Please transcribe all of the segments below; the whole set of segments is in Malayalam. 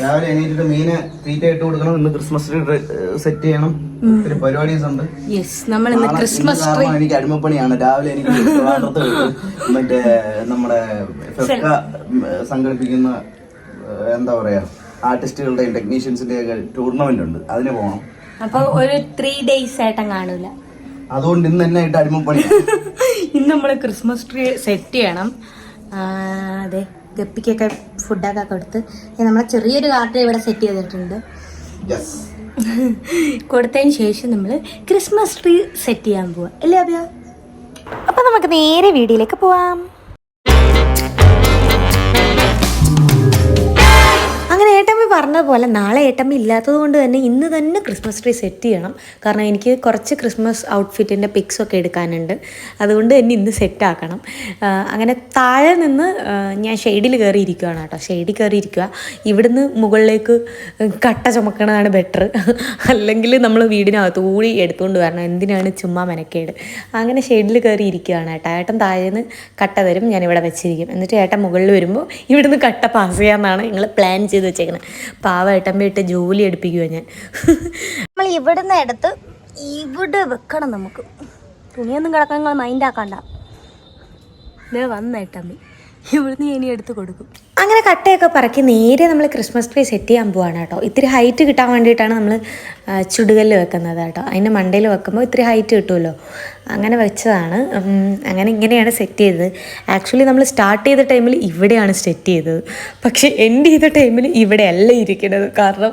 രാവിലെ എണീറ്റിട്ട് മീന് തീറ്റ ഇട്ട് കൊടുക്കണം. ഇന്ന് ക്രിസ്മസ് ട്രീ സെറ്റ് ചെയ്യണം. ഒത്തിരി പരിപാടീസ് ഉണ്ട് നമ്മൾ ഇന്ന് ക്രിസ്മസ് ട്രീ എനിക്ക് അടിമപ്പണിയാണ്. രാവിലെ എനിക്ക് മറ്റേ നമ്മുടെ ഫെഫ്ക സംഘടിപ്പിക്കുന്ന എന്താ പറയാ ആർട്ടിസ്റ്റുകളുടെയും ടെക്നീഷ്യൻസിന്റെ ഒക്കെ ടൂർണമെന്റ് ഉണ്ട് അതിന് പോകണം അപ്പൊ ഒരു ത്രീ ഡേയ്സ് ആയിട്ടും കാണൂല. അതുകൊണ്ട് ഇന്ന് എന്നെ ആയിട്ട് അടിമപ്പണി ഇന്ന് നമ്മൾ ക്രിസ്മസ് ട്രീ സെറ്റ് ചെയ്യണം. അതെ. ഗപ്പിക്കൊക്കെ ഫുഡൊക്കെ കൊടുത്ത്. നമ്മളെ ചെറിയൊരു കാർട്ട് ഇവിടെ സെറ്റ് ചെയ്തിട്ടുണ്ട്. കൊടുത്തതിന് ശേഷം നമ്മൾ ക്രിസ്മസ് ട്രീ സെറ്റ് ചെയ്യാൻ പോവാം. അല്ലേ അഭ്യ? അപ്പം നമുക്ക് നേരെ വീഡിയോയിലേക്ക് പോവാം. അങ്ങനെ ഏട്ടമ്മ പറഞ്ഞ പോലെ നാളെ ഏട്ടമ്മ ഇല്ലാത്തത് കൊണ്ട് തന്നെ ഇന്ന് തന്നെ ക്രിസ്മസ് ട്രീ സെറ്റ് ചെയ്യണം. കാരണം എനിക്ക് കുറച്ച് ക്രിസ്മസ് ഔട്ട്ഫിറ്റിന്റെ പിക്സ് ഒക്കെ എടുക്കാനുണ്ട്. അതുകൊണ്ട് തന്നെ ഇന്ന് സെറ്റാക്കണം അങ്ങനെ താഴെ നിന്ന് ഞാൻ ഷെയ്ഡിൽ കയറി ഇരിക്കുകയാണ് കേട്ടോ. ഷെയ്ഡിൽ കയറി ഇരിക്കുക ഇവിടുന്ന് മുകളിലേക്ക് കട്ട ചുമക്കണതാണ് ബെറ്റർ അല്ലെങ്കിൽ നമ്മൾ വീടിനകത്ത് കൂടി എടുത്തുകൊണ്ട് വരണം. എന്തിനാണ് ചുമ്മാ മെനക്കേട്? അങ്ങനെ ഷെയ്ഡിൽ കയറി ഇരിക്കുകയാണ് കേട്ടോ. ഏട്ടൻ താഴെ നിന്ന് കട്ട തരും. ഞാൻ ഇവിടെ വെച്ചിരിക്കും. എന്നിട്ട് ഏട്ടൻ മുകളിൽ വരുമ്പോൾ ഇവിടുന്ന് കട്ട പാസ് ചെയ്യാമെന്നാണ് ഞങ്ങൾ പ്ലാൻ ചെയ്ത് വെച്ചേക്കുന്നത് പാവ ഇട്ട് ജോലി എടുപ്പിക്കുക ഞാൻ. നമ്മൾ ഇവിടുന്ന് എടുത്ത് ഇവിടെ വെക്കണം നമുക്ക്. തുണിയൊന്നും കിടക്കാൻ നിങ്ങൾ മൈൻഡ് ആക്കണ്ട. ദേ വന്ന ഏട്ടമ്മി ഇവിടുന്ന് ഇനി എടുത്ത് കൊടുക്കും. അങ്ങനെ കട്ടയൊക്കെ പറക്കി നേരെ നമ്മൾ ക്രിസ്മസ് ട്രീ സെറ്റ് ചെയ്യാൻ പോവാണ് കേട്ടോ. ഇത്തിരി ഹൈറ്റ് കിട്ടാൻ വേണ്ടിയിട്ടാണ് നമ്മൾ ചുടുകല്ല് വെക്കുന്നത് കേട്ടോ. അതിന്റെ മണ്ടയിൽ വെക്കുമ്പോൾ ഇത്തിരി ഹൈറ്റ് കിട്ടുമല്ലോ. അങ്ങനെ വെച്ചതാണ്. അങ്ങനെ ഇങ്ങനെയാണ് സെറ്റ് ചെയ്തത്. ആക്ച്വലി നമ്മൾ സ്റ്റാർട്ട് ചെയ്ത ടൈമിൽ ഇവിടെയാണ് സെറ്റ് ചെയ്തത്. പക്ഷേ എൻഡ് ചെയ്ത ടൈമിൽ ഇവിടെയല്ല ഇരിക്കുന്നത്. കാരണം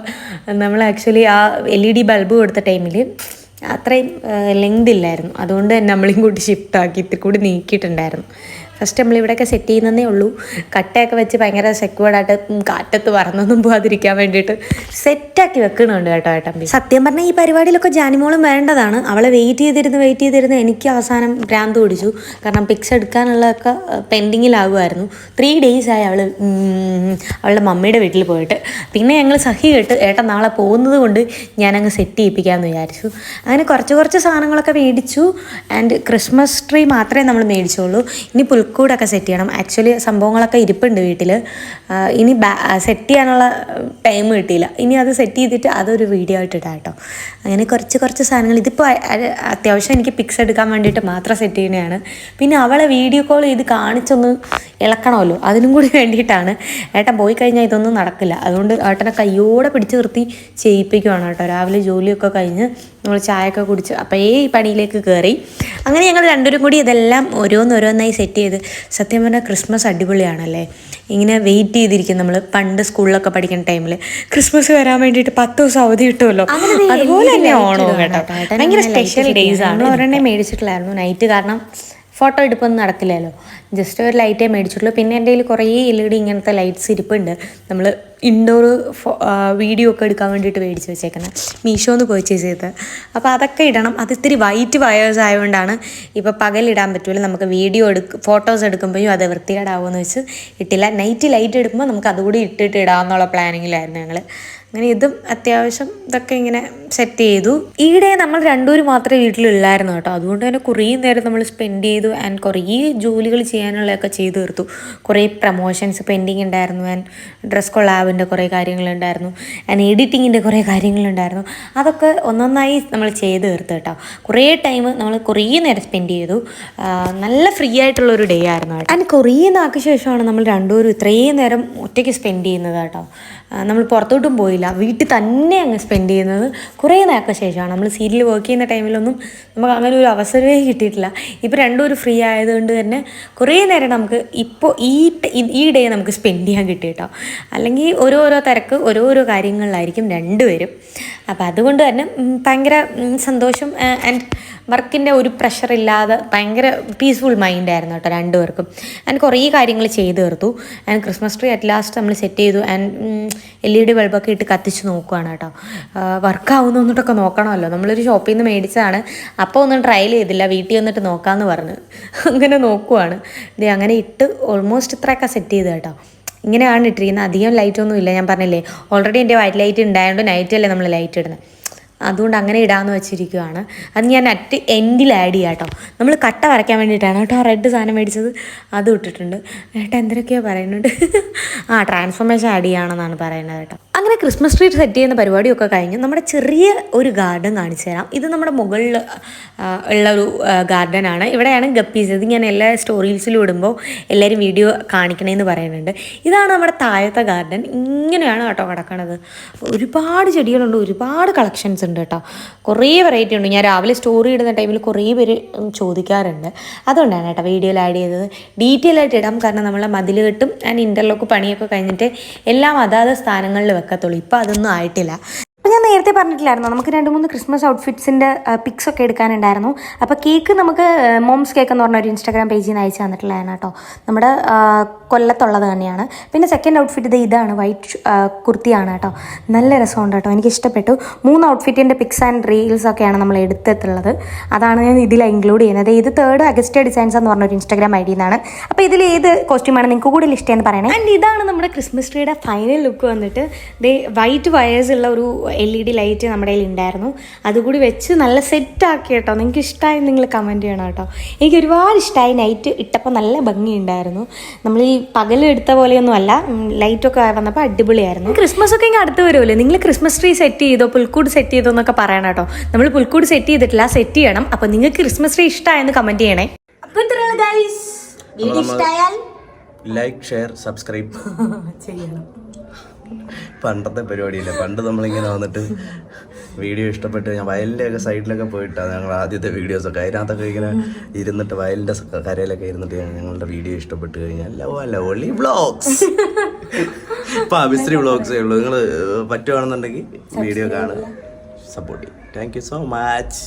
നമ്മൾ ആക്ച്വലി ആ എൽ ഇ ഡി ബൾബ് കൊടുത്ത ടൈമിൽ അത്രയും ലെങ്ത് ഇല്ലായിരുന്നു. അതുകൊണ്ട് തന്നെ നമ്മളും കൂടി ഷിഫ്റ്റ് ആക്കി ഇത്തിരി കൂടി നീക്കിയിട്ടുണ്ടായിരുന്നു. ഫസ്റ്റ് നമ്മൾ ഇവിടെയൊക്കെ സെറ്റ് ചെയ്യുന്നതേ ഉള്ളൂ. കട്ടയൊക്കെ വെച്ച് ഭയങ്കര സെക്യൂർഡായിട്ട് കാറ്റത്ത് പറന്നൊന്നും പോകാതിരിക്കാൻ വേണ്ടിയിട്ട് സെറ്റാക്കി വെക്കണുണ്ട് കേട്ടോ ഏട്ടമ്പി സത്യം പറഞ്ഞാൽ ഈ പരിപാടിയിലൊക്കെ ജാനിമോളും വേണ്ടതാണ് അവളെ വെയിറ്റ് ചെയ്തിരുന്ന് വെയിറ്റ് ചെയ്തിരുന്ന് എനിക്ക് അവസാനം ഭ്രാന്ത് പിടിച്ചു. കാരണം പിക്സ് എടുക്കാനുള്ളതൊക്കെ പെൻഡിങ്ങിലാകുമായിരുന്നു ത്രീ ഡേയ്സ് ആയി അവൾ അവളുടെ മമ്മിയുടെ വീട്ടിൽ പോയിട്ട്. പിന്നെ ഞങ്ങൾ സഹി കേട്ട് ഏട്ടൻ നാളെ പോകുന്നത് കൊണ്ട് ഞാനങ്ങ് സെറ്റ് ചെയ്യിപ്പിക്കാമെന്ന് വിചാരിച്ചു. അങ്ങനെ കുറച്ച് കുറച്ച് സാധനങ്ങളൊക്കെ മേടിച്ചു. ആൻഡ് ക്രിസ്മസ് ട്രീ മാത്രമേ നമ്മൾ മേടിച്ചുള്ളൂ. ഇനി പുൽക്കൂടൊക്കെ സെറ്റ് ചെയ്യണം. ആക്ച്വലി സംഭവങ്ങളൊക്കെ ഇരിപ്പുണ്ട് വീട്ടിൽ ഇനി സെറ്റ് ചെയ്യാനുള്ള ടൈം കിട്ടിയില്ല. ഇനി അത് സെറ്റ് ചെയ്തിട്ട് അതൊരു വീഡിയോ ആയിട്ട് ഇടാം കേട്ടോ. അങ്ങനെ കുറച്ച് കുറച്ച് സാധനങ്ങൾ. ഇതിപ്പോൾ അത്യാവശ്യം എനിക്ക് പിക്സ് എടുക്കാൻ വേണ്ടിയിട്ട് മാത്രം സെറ്റ് ചെയ്യുന്നതാണ്. പിന്നെ അവളെ വീഡിയോ കോൾ ചെയ്ത് കാണിച്ചൊന്ന് ഇളക്കണമല്ലോ. അതിനും കൂടി വേണ്ടിയിട്ടാണ്. ഏട്ടൻ പോയി കഴിഞ്ഞാൽ ഇതൊന്നും നടക്കില്ല. അതുകൊണ്ട് ഏട്ടനെ കയ്യോടെ പിടിച്ച് നിർത്തി ചെയ്യിപ്പിക്കുവാണ് കേട്ടോ. രാവിലെ ജോലിയൊക്കെ കഴിഞ്ഞ് നമ്മൾ ചായയൊക്കെ കുടിച്ച് അപ്പോൾ ഈ പണിയിലേക്ക് കയറി അങ്ങനെ ഞങ്ങൾ രണ്ടുപേരും കൂടി ഇതെല്ലാം ഓരോന്നോരോന്നായി സെറ്റ് ചെയ്ത് സത്യം പറഞ്ഞാൽ ക്രിസ്മസ് അടിപൊളിയാണല്ലേ? ഇങ്ങനെ വെയിറ്റ് ചെയ്തിരിക്കും നമ്മൾ പണ്ട് സ്കൂളിലൊക്കെ പഠിക്കുന്ന ടൈമിൽ ക്രിസ്മസ് വരാൻ വേണ്ടിയിട്ട് പത്ത് ദിവസം അവധി കിട്ടുമല്ലോ? അതുപോലെ തന്നെ ഓണവും കേട്ടോ. ഭയങ്കര സ്പെഷ്യൽ ഡേയ്സ് ആണ്. ഒരെണ്ണം മേടിച്ചിട്ടില്ലായിരുന്നു നൈറ്റ് കാരണം ഫോട്ടോ എടുപ്പൊന്നും നടക്കില്ലല്ലോ. ജസ്റ്റ് ഒരു ലൈറ്റേ മേടിച്ചിട്ടുള്ളൂ. പിന്നെ എന്റെ കയ്യിൽ കുറേ എൽ ഇ ഡി ഇങ്ങനത്തെ ലൈറ്റ്സ് ഇരിപ്പുണ്ട്. നമ്മൾ ഇൻഡോർ വീഡിയോ ഒക്കെ എടുക്കാൻ വേണ്ടിയിട്ട് മേടിച്ച് വെച്ചേക്കുന്നത് മീഷോന്ന് പർച്ചേസ് ചെയ്ത് അപ്പോൾ അതൊക്കെ ഇടണം. അത് ഇത്തിരി വൈറ്റ് വയേഴ്സ് ആയതുകൊണ്ടാണ് ഇപ്പോൾ പകലിടാൻ പറ്റില്ല നമുക്ക് വീഡിയോ എടുക്ക ഫോട്ടോസ് എടുക്കുമ്പോഴും അത് വൃത്തികേടാവുമെന്ന് വെച്ച് ഇട്ടില്ല. നൈറ്റ് ലൈറ്റ് എടുക്കുമ്പോൾ നമുക്ക് അതുകൂടി ഇട്ടിട്ട് ഇടാമെന്നുള്ള പ്ലാനിങ്ങിലായിരുന്നു ഞങ്ങൾ അങ്ങനെ ഇതും അത്യാവശ്യം ഇതൊക്കെ ഇങ്ങനെ സെറ്റ് ചെയ്തു. ഈയിടെ നമ്മൾ രണ്ടുപേരും മാത്രമേ വീട്ടിലുള്ളായിരുന്നു കേട്ടോ. അതുകൊണ്ട് തന്നെ കുറേ നേരം നമ്മൾ സ്പെൻഡ് ചെയ്തു ആൻഡ് കുറേ ജോലികൾ ചെയ്യാനുള്ളതൊക്കെ ചെയ്തു തീർത്തു. കുറേ പ്രൊമോഷൻസ് പെൻഡിങ് ഉണ്ടായിരുന്നു ആൻഡ് ഡ്രസ് കൊളാബിന്റെ കുറേ കാര്യങ്ങളുണ്ടായിരുന്നു ആൻഡ് എഡിറ്റിങ്ങിന്റെ കുറേ കാര്യങ്ങളുണ്ടായിരുന്നു. അതൊക്കെ ഒന്നൊന്നായി നമ്മൾ ചെയ്ത് തീർത്തു കേട്ടോ. കുറേ ടൈം നമ്മൾ കുറേ നേരം സ്പെൻഡ് ചെയ്തു. നല്ല ഫ്രീ ആയിട്ടുള്ളൊരു ഡേ ആയിരുന്നു ആൻഡ് കുറേ നാൾക്ക് ശേഷമാണ് നമ്മൾ രണ്ടുപേരും ഇത്രയും നേരം ഒറ്റയ്ക്ക് സ്പെൻഡ് ചെയ്യുന്നത് കേട്ടോ. നമ്മൾ പുറത്തോട്ടും പോയില്ല. വീട്ടിൽ തന്നെ അങ്ങ് സ്പെൻഡ് ചെയ്യുന്നത് കുറേ നേരത്തെ ശേഷമാണ്. നമ്മൾ സീരിയൽ വർക്ക് ചെയ്യുന്ന ടൈമിലൊന്നും നമുക്ക് അങ്ങനെ ഒരു അവസരമേ കിട്ടിയിട്ടില്ല. ഇപ്പോൾ രണ്ടും ഒരു ഫ്രീ ആയതുകൊണ്ട് തന്നെ കുറേ നേരം നമുക്ക് ഇപ്പോൾ ഈ ഈ- ഡേ നമുക്ക് സ്പെൻഡ് ചെയ്യാൻ കിട്ടിയിട്ടോ അല്ലെങ്കിൽ ഓരോരോ തിരക്ക് ഓരോരോ കാര്യങ്ങളിലായിരിക്കും രണ്ടുപേരും. അപ്പോൾ അതുകൊണ്ട് തന്നെ ഭയങ്കര സന്തോഷം ആൻഡ് വർക്കിന്റെ ഒരു പ്രഷർ ഇല്ലാതെ ഭയങ്കര പീസ്ഫുൾ മൈൻഡായിരുന്നു കേട്ടോ രണ്ടുപേർക്കും. ആൻഡ് കുറേ കാര്യങ്ങൾ ചെയ്തു തീർത്തു. And Christmas tree at last നമ്മൾ സെറ്റ് ചെയ്തു. ആൻഡ് എൽ ഇ ഡി ബൾബൊക്കെ ഇട്ട് കത്തിച്ച് നോക്കുകയാണ് കേട്ടോ. വർക്ക് ആവുന്നൊന്നിട്ടൊക്കെ നോക്കണമല്ലോ. നമ്മളൊരു ഷോപ്പിൽ നിന്ന് മേടിച്ചതാണ്. അപ്പോൾ ഒന്നും ട്രയൽ ചെയ്തില്ല. വീട്ടിൽ വന്നിട്ട് നോക്കാമെന്ന് പറഞ്ഞു. അങ്ങനെ നോക്കുവാണ്. ഇത് അങ്ങനെ ഇട്ട് ഓൾമോസ്റ്റ് ഇത്രയൊക്കെ സെറ്റ് ചെയ്ത് കേട്ടോ. ഇങ്ങനെയാണ് ഇട്ടിരിക്കുന്നത്. അധികം ലൈറ്റൊന്നും ഇല്ല ഞാൻ പറഞ്ഞില്ലേ ഓൾറെഡി എന്റെ വൈറ്റ് ലൈറ്റ് ഉണ്ടായതുകൊണ്ട് നൈറ്റ് അല്ലേ നമ്മൾ ലൈറ്റ് ഇടുന്നത്. അതുകൊണ്ട് അങ്ങനെ ഇടാമെന്ന് വെച്ചിരിക്കുകയാണ് അത് ഞാൻ അറ്റ് എൻഡിൽ ആഡ് ചെയ്യാം കേട്ടോ നമ്മൾ കട്ട വരയ്ക്കാൻ വേണ്ടിയിട്ടാണ് കേട്ടോ റെഡ് സാധനം മേടിച്ചത്. അതും ഇട്ടിട്ടുണ്ട്. ഏട്ടാ എന്തൊക്കെയോ പറയുന്നുണ്ട്. ആ ട്രാൻസ്ഫോർമേഷൻ ആഡ് ചെയ്യുകയാണെന്നാണ് പറയുന്നത് കേട്ടോ അങ്ങനെ ക്രിസ്മസ് ട്രീ സെറ്റ് ചെയ്യുന്ന പരിപാടിയൊക്കെ കഴിഞ്ഞ് നമ്മുടെ ചെറിയ ഒരു ഗാർഡൻ കാണിച്ചു തരാം. ഇത് നമ്മുടെ മുകളിൽ ഉള്ള ഒരു ഗാർഡനാണ് ഇവിടെയാണ് ഗപ്പീസ് ഇത് ഞാൻ എല്ലാ സ്റ്റോറീസിലും ഇടുമ്പോൾ എല്ലാവരും വീഡിയോ കാണിക്കണമെന്ന് പറയുന്നുണ്ട്. ഇതാണ് നമ്മുടെ താഴത്തെ ഗാർഡൻ ഇങ്ങനെയാണ് കേട്ടോ കിടക്കണത്. ഒരുപാട് ചെടികളുണ്ട് ഒരുപാട് കളക്ഷൻസ് ഉണ്ട് കേട്ടോ. കുറേ വെറൈറ്റി ഉണ്ട്. ഞാൻ രാവിലെ സ്റ്റോറി ഇടുന്ന ടൈമിൽ കുറേ പേര് ചോദിക്കാറുണ്ട്. അതുകൊണ്ടാണ് കേട്ടോ വീഡിയോയിൽ ആഡ് ചെയ്തത്. ഡീറ്റെയിൽ ആയിട്ട് ഇടാം. കാരണം നമ്മളെ മതിൽ കെട്ടും ആൻഡ് ഇന്റർലോക്ക് പണിയൊക്കെ കഴിഞ്ഞിട്ട് എല്ലാം അതാത് സ്ഥാനങ്ങളിൽ വെക്കത്തുള്ളൂ ഇപ്പോൾ അതൊന്നും ആയിട്ടില്ല. നേരത്തെ പറഞ്ഞിട്ടില്ലായിരുന്നു? നമുക്ക് രണ്ട് മൂന്ന് ക്രിസ്മസ് ഔട്ട്ഫിറ്റ്സിന്റെ പിക്സ് ഒക്കെ എടുക്കാനുണ്ടായിരുന്നു. അപ്പോൾ കേക്ക് നമുക്ക് മോംസ് കേക്ക് എന്ന് പറഞ്ഞ ഒരു ഇൻസ്റ്റാഗ്രാം പേജിൽ നിന്ന് അയച്ചു തന്നിട്ടുള്ളതാണ് കേട്ടോ. നമ്മുടെ കൊല്ലത്തുള്ളത് തന്നെയാണ്. പിന്നെ സെക്കൻഡ് ഔട്ട്ഫിറ്റ് ഇത് ഇതാണ് വൈറ്റ് കുർത്തിയാണ് കേട്ടോ. നല്ല രസമുണ്ട് കേട്ടോ. എനിക്ക് ഇഷ്ടപ്പെട്ടു. മൂന്ന് ഔട്ട്ഫിറ്റിന്റെ പിക്സ് ആൻഡ് റീൽസ് ഒക്കെയാണ് നമ്മൾ എടുത്തിട്ടുള്ളത്. അതാണ് ഞാൻ ഇതിൽ ഇൻക്ലൂഡ് ചെയ്യുന്നത്. ഇത് തേർഡ് അഗസ്റ്റ് ഡിസൈൻസ് എന്ന് പറഞ്ഞ ഒരു ഇൻസ്റ്റാഗ്രാം ഐ ഡി എന്നാണ് അപ്പോൾ ഇതിൽ ഏത് കോസ്റ്റ്യൂമാണ് നിങ്ങൾക്ക് കൂടുതൽ ഇഷ്ടമെന്ന് പറയണേ? ആൻഡ് ഇതാണ് നമ്മുടെ ക്രിസ്മസ് ട്രീയുടെ ഫൈനൽ ലുക്ക് വന്നിട്ട്. ദേ വൈറ്റ് വയേഴ്സ് ഉള്ള ഒരു എൽ ഇ ഡി ലൈറ്റ് നമ്മുടെ കയ്യിൽ ഉണ്ടായിരുന്നു. അതുകൂടി വെച്ച് നല്ല സെറ്റ് ആക്കി കേട്ടോ. നിങ്ങൾക്ക് ഇഷ്ടമായി നിങ്ങൾ കമന്റ് ചെയ്യണം കേട്ടോ. എനിക്ക് ഒരുപാട് ഇഷ്ടമായി നൈറ്റ് ഇട്ടപ്പോൾ നല്ല ഭംഗിയുണ്ടായിരുന്നു നമ്മൾ ഈ പകൽ എടുത്ത പോലെയൊന്നും അല്ല ലൈറ്റൊക്കെ വന്നപ്പോൾ അടിപൊളിയായിരുന്നു. ക്രിസ്മസ് ഒക്കെ ഇങ്ങനെ അടുത്ത് വരുമല്ലോ. നിങ്ങൾ ക്രിസ്മസ് ട്രീ സെറ്റ് ചെയ്തോ പുൽക്കൂട് സെറ്റ് ചെയ്തോ എന്നൊക്കെ പറയണം കേട്ടോ. നമ്മൾ പുൽക്കൂട് സെറ്റ് ചെയ്തിട്ടില്ല സെറ്റ് ചെയ്യണം. അപ്പോൾ നിങ്ങൾക്ക് ക്രിസ്മസ് ട്രീ ഇഷ്ടമായെന്ന് കമന്റ് ചെയ്യണേ. അപ്പോൾ ഇത്രയുള്ള ഗൈസ് വീഡിയോ ഇഷ്ടമായാൽ ലൈക്ക് ഷെയർ സബ്സ്ക്രൈബ് ചെയ്യണം. പണ്ടത്തെ പരിപാടിയില്ല? പണ്ട് നമ്മളിങ്ങനെ വന്നിട്ട് വീഡിയോ ഇഷ്ടപ്പെട്ട് ഞാൻ വയലിന്റെയൊക്കെ സൈഡിലൊക്കെ പോയിട്ടാണ് ഞങ്ങൾ ആദ്യത്തെ വീഡിയോസൊക്കെ. അതിനകത്തൊക്കെ ഇങ്ങനെ ഇരുന്നിട്ട് വയലിന്റെ കരയിലൊക്കെ ഇരുന്നിട്ട് ഞങ്ങളുടെ വീഡിയോ ഇഷ്ടപ്പെട്ട് കഴിഞ്ഞാൽ ലവ് അല്ല ഒളി വ്ളോഗ്സ്. ഇപ്പം അഭിശ്രീ വ്ളോഗ്സേ ഉള്ളൂ. നിങ്ങൾ പറ്റുവാണെന്നുണ്ടെങ്കിൽ വീഡിയോ കാണുക. സപ്പോർട്ട് ചെയ്യും. Thank you so much